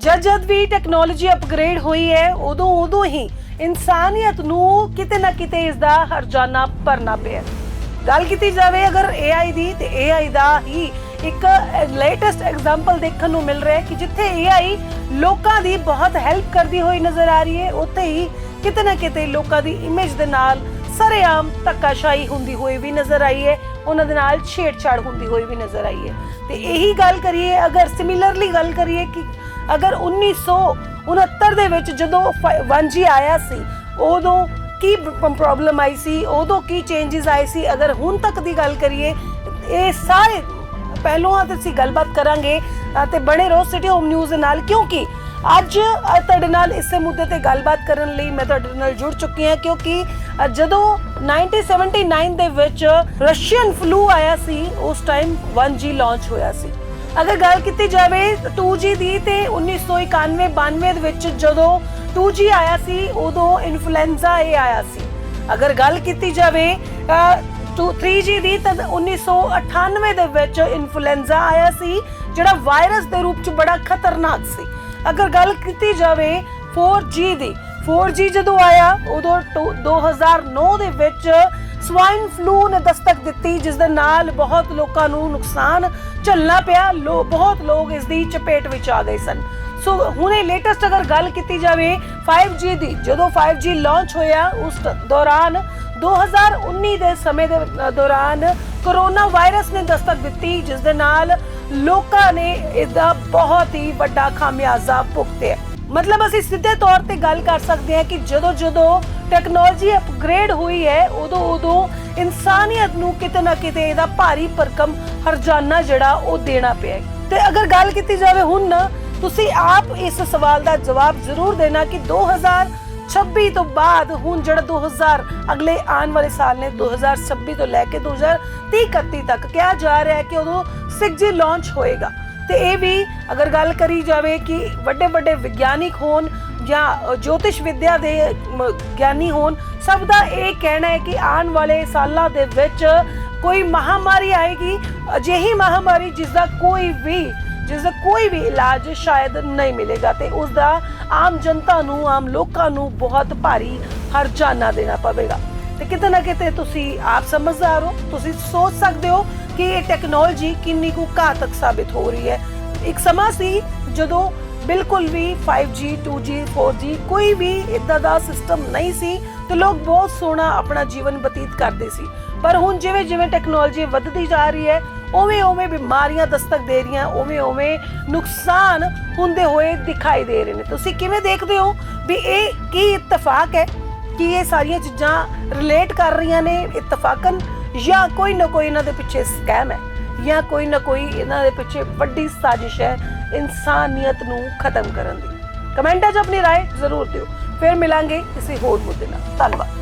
ਜਦ ਜਦ ਵੀ technology upgrade ਹੋਈ ਹੈ, ਉਦੋਂ ਉਦੋਂ ਹੀ ਇਨਸਾਨੀਅਤ ਨੂੰ ਕਿਤੇ ਨਾ ਕਿਤੇ ਇਸ ਦਾ ਹਰਜਾਨਾ ਭਰਨਾ ਪਿਆ। ਗੱਲ ਕੀਤੀ ਜਾਵੇ ਅਗਰ AI ਦੀ, ਤੇ AI ਦਾ ਹੀ ਇੱਕ ਲੇਟੈਸਟ ਐਗਜ਼ਾਮਪਲ ਦੇਖਣ ਨੂੰ ਮਿਲ ਰਿਹਾ ਹੈ ਕਿ ਜਿੱਥੇ AI ਲੋਕਾਂ ਦੀ ਬਹੁਤ ਹੈਲਪ ਕਰਦੀ ਹੋਈ ਨਜ਼ਰ ਆ ਰਹੀ ਹੈ, ਉੱਥੇ ਹੀ ਕਿਤੇ ਨਾ ਕਿਤੇ ਲੋਕਾਂ ਦੀ ਇਮੇਜ ਦੇ ਨਾਲ ਸਰੇਆਮ ਧੱਕਾਸ਼ਾਹੀ ਹੁੰਦੀ ਹੋਈ ਵੀ ਨਜ਼ਰ ਆਈ ਹੈ, ਉਹਨਾਂ ਦੇ ਨਾਲ ਛੇੜਛਾੜ ਹੁੰਦੀ ਹੋਈ ਵੀ ਨਜ਼ਰ ਆਈ ਹੈ। ਤੇ ਇਹੀ ਗੱਲ ਕਰੀਏ, ਅਗਰ ਸਿਮਿਲਰਲੀ ਗੱਲ ਕਰੀਏ ਕਿ ਅਗਰ 1969 ਦੇ ਵਿੱਚ ਜਦੋਂ 1G ਆਇਆ ਸੀ ਉਦੋਂ ਕੀ ਪ੍ਰੋਬਲਮ ਆਈ ਸੀ? ਉਦੋਂ ਕੀ ਚੇਂजेस ਆਏ ਸੀ? ਅਗਰ ਹੁਣ ਤੱਕ ਦੀ ਗੱਲ ਕਰੀਏ ਇਹ ਸਾਰੇ ਪਹਿਲੂਆਂ ਤੇ ਅਸੀਂ ਗੱਲਬਾਤ ਕਰਾਂਗੇ ਅ, ਤੇ ਬਣੇ ਰਹੋ ਸਿਟੀ ਹੋਮ ਨਿਊਜ਼ ਦੇ ਨਾਲ ਕਿਉਂਕਿ ਅੱਜ ਤੁਹਾਡੇ ਨਾਲ ਇਸੇ ਮੁੱਦੇ ਤੇ ਗੱਲਬਾਤ ਕਰਨ ਲਈ ਮੈਂ ਤੁਹਾਡੇ ਨਾਲ ਜੁੜ ਚੁੱਕੀ ਹਾਂ ਕਿਉਂਕਿ ਅ, ਜਦੋਂ 1979 ਦੇ ਵਿੱਚ ਰਸ਼ੀਅਨ ਫਲੂ ਆਇਆ ਸੀ ਉਸ ਟਾਈਮ 1G ਲਾਂਚ ਹੋਇਆ ਸੀ। ਅਗਰ ਗੱਲ ਕੀਤੀ ਜਾਵੇ 2G ਦੀ ਤੇ 1991 92 ਦੇ ਵਿੱਚ ਜਦੋਂ 2G ਆਇਆ ਸੀ, ਉਦੋਂ ਇਨਫਲੂਐਂਜ਼ਾ ਇਹ ਆਇਆ ਸੀ। ਅਗਰ ਗੱਲ ਕੀਤੀ ਜਾਵੇ 3G ਦੀ ਤਾਂ 1998 ਦੇ ਵਿੱਚ ਇਨਫਲੂਐਂਜ਼ਾ ਆਇਆ ਸੀ, ਜਿਹੜਾ ਵਾਇਰਸ ਦੇ ਰੂਪ ਚ ਬੜਾ ਖਤਰਨਾਕ ਸੀ। ਅਗਰ ਗੱਲ ਕੀਤੀ ਜਾਵੇ 4G ਦੀ 4G ਜਦੋਂ ਆਇਆ, ਉਦੋਂ ਟੋ- 2009 ਦੇ ਵਿੱਚ ਸਵਾਈਨ ਫਲੂ ਨੇ ਦਸਤਕ ਦਿੱਤੀ, ਜਿਸ ਦੇ ਨਾਲ ਬਹੁਤ ਲੋਕਾਂ ਨੂੰ ਨੁਕਸਾਨ ਝੱਲਣਾ ਪਿਆ। ਲੋ, ਬਹੁਤ ਲੋਕ ਇਸ ਦੀ ਚਪੇਟ ਵਿੱਚ ਆ ਗਏ ਸਨ। ਸੋ ਹੁਣੇ ਲੇਟੈਸਟ ਅਗਰ ਗੱਲ ਕੀਤੀ ਜਾਵੇ 5G ਦੀ, ਜਦੋਂ 5G ਲਾਂਚ ਹੋਇਆ, ਉਸ ਦੌਰਾਨ 2019 ਦੇ ਸਮੇਂ ਦੇ ਦੌਰਾਨ ਕਰੋਨਾ ਵਾਇਰਸ ਨੇ ਦਸਤਕ ਦਿੱਤੀ, ਜਿਸ ਦੇ ਨਾਲ ਲੋਕਾਂ ਨੇ ਇਹਦਾ ਬਹੁਤ ਹੀ ਵੱਡਾ ਖਾਮਿਆਜ਼ਾ ਭੁਗਤਿਆ। ਮਤਲਬ ਅਸੀਂ ਸਿੱਧੇ ਤੌਰ ਤੇ ਗੱਲ ਕਰ ਸਕਦੇ ਹਾਂ ਕਿ ਜਦੋਂ ਜਦੋਂ ਟੈਕਨੋਲੋਜੀ ਅਪਗ੍ਰੇਡ ਹੋਈ ਹੈ, ਉਦੋਂ ਉਦੋਂ ਇਨਸਾਨੀਅਤ ਨੂੰ ਕਿਤੇ ਨਾ ਕਿਤੇ ਇਹਦਾ ਭਾਰੀ ਭਰਕਮ ਹਰਜਾਨਾ ਜਿਹੜਾ ਉਹ ਦੇਣਾ ਪਿਆ ਤੇ ਅਗਰ ਗੱਲ ਕੀਤੀ ਜਾਵੇ ਹੁਣ ਤੁਸੀਂ ਆਪ ਇਸ ਸਵਾਲ ਦਾ ਜਵਾਬ ਜ਼ਰੂਰ ਦੇਣਾ ਕਿ 2026 ਤੋਂ ਬਾਅਦ ਹੁਣ ਜਿਹੜਾ 2000 ਅਗਲੇ ਆਉਣ ਵਾਲੇ ਸਾਲ ਨੇ 2026 ਤੋਂ ਲੈ ਕੇ 2030 31 ਤੱਕ ਕਿਹਾ ਜਾ ਰਿਹਾ ਹੈ ਕਿ ਉਦੋਂ 6G ਲਾਂਚ ਹੋਏਗਾ। ਤੇ ਇਹ ਵੀ ਅਗਰ ਗੱਲ ਕਰੀ ਜਾਵੇ ਕਿ ਵੱਡੇ ਵੱਡੇ ਵਿਗਿਆਨਿਕ ਹੋਣ ਜਾਂ ਜੋਤਿਸ਼ ਵਿਦਿਆ ਦੇ ਗਿਆਨੀ ਹੋਣ, ਸਭ ਦਾ ਇਹ ਕਹਿਣਾ ਹੈ ਕਿ ਆਉਣ ਵਾਲੇ ਸਾਲਾਂ ਦੇ ਵਿੱਚ ਕੋਈ ਮਹਾਮਾਰੀ ਆਏਗੀ, ਅਜਿਹੀ ਮਹਾਮਾਰੀ ਜਿਸ ਦਾ ਕੋਈ ਵੀ, ਜਿਸ ਦਾ ਕੋਈ ਵੀ ਇਲਾਜ ਸ਼ਾਇਦ ਨਹੀਂ ਮਿਲੇਗਾ ਤੇ ਉਸ ਦਾ ਆਮ ਜਨਤਾ ਨੂੰ, ਆਮ ਲੋਕਾਂ ਨੂੰ ਬਹੁਤ ਭਾਰੀ ਹਰਜਾਨਾ ਦੇਣਾ ਪਵੇਗਾ। ਤੇ ਕਿਤੇ ਨਾ ਕਿਤੇ ਤੁਸੀਂ ਆਪ ਸਮਝਦਾਰ ਹੋ, ਤੁਸੀਂ ਸੋਚ ਸਕਦੇ ਹੋ ਕਿ ਇਹ ਟੈਕਨੋਲੋਜੀ ਕਿੰਨੀ ਕੁ ਘਾਤਕ ਸਾਬਿਤ ਹੋ ਰਹੀ ਹੈ। ਇੱਕ ਸਮਾਂ ਸੀ ਜਦੋਂ ਬਿਲਕੁਲ ਵੀ 5G 2G 4G ਕੋਈ ਵੀ ਇਦਾਂ ਦਾ ਸਿਸਟਮ ਨਹੀਂ ਸੀ ਤੇ ਲੋਕ ਬਹੁਤ ਸੋਹਣਾ ਆਪਣਾ ਜੀਵਨ ਬਤੀਤ ਕਰਦੇ ਸੀ। ਪਰ ਹੁਣ ਜਿਵੇਂ ਜਿਵੇਂ ਟੈਕਨੋਲੋਜੀ ਵੱਧਦੀ ਜਾ ਰਹੀ ਹੈ, ਉਵੇਂ ਉਵੇਂ ਬਿਮਾਰੀਆਂ ਦਸਤਕ ਦੇ ਰਹੀਆਂ, ਉਵੇਂ ਉਵੇਂ ਨੁਕਸਾਨ ਹੁੰਦੇ ਹੋਏ ਦਿਖਾਈ ਦੇ ਰਹੇ ਨੇ। ਤੁਸੀਂ ਕਿਵੇਂ ਦੇਖਦੇ ਹੋ ਵੀ ਇਹ ਕੀ ਇਤਫਾਕ ਹੈ ਕਿ ਇਹ ਸਾਰੀਆਂ ਚੀਜ਼ਾਂ ਰਿਲੇਟ ਕਰ ਰਹੀਆਂ ਨੇ ਇਤਫਾਕਨ ਜਾਂ ਕੋਈ ਨਾ ਕੋਈ ਇਹਨਾਂ ਦੇ ਪਿੱਛੇ ਸਕੈਮ ਹੈ? ਜਾਂ ਕੋਈ ਨਾ ਕੋਈ ਇਹਨਾਂ ਦੇ ਪਿੱਛੇ ਵੱਡੀ ਸਾਜ਼ਿਸ਼ ਹੈ ਇਨਸਾਨੀਅਤ ਨੂੰ ਖਤਮ ਕਰਨ ਦੀ ਕਮੈਂਟਾਂ 'ਚ ਆਪਣੀ رائے ਜ਼ਰੂਰ ਦਿਓ ਫਿਰ ਮਿਲਾਂਗੇ ਕਿਸੇ ਹੋਰ ਮੁੱਦੇ ਨਾਲ ਧੰਨਵਾਦ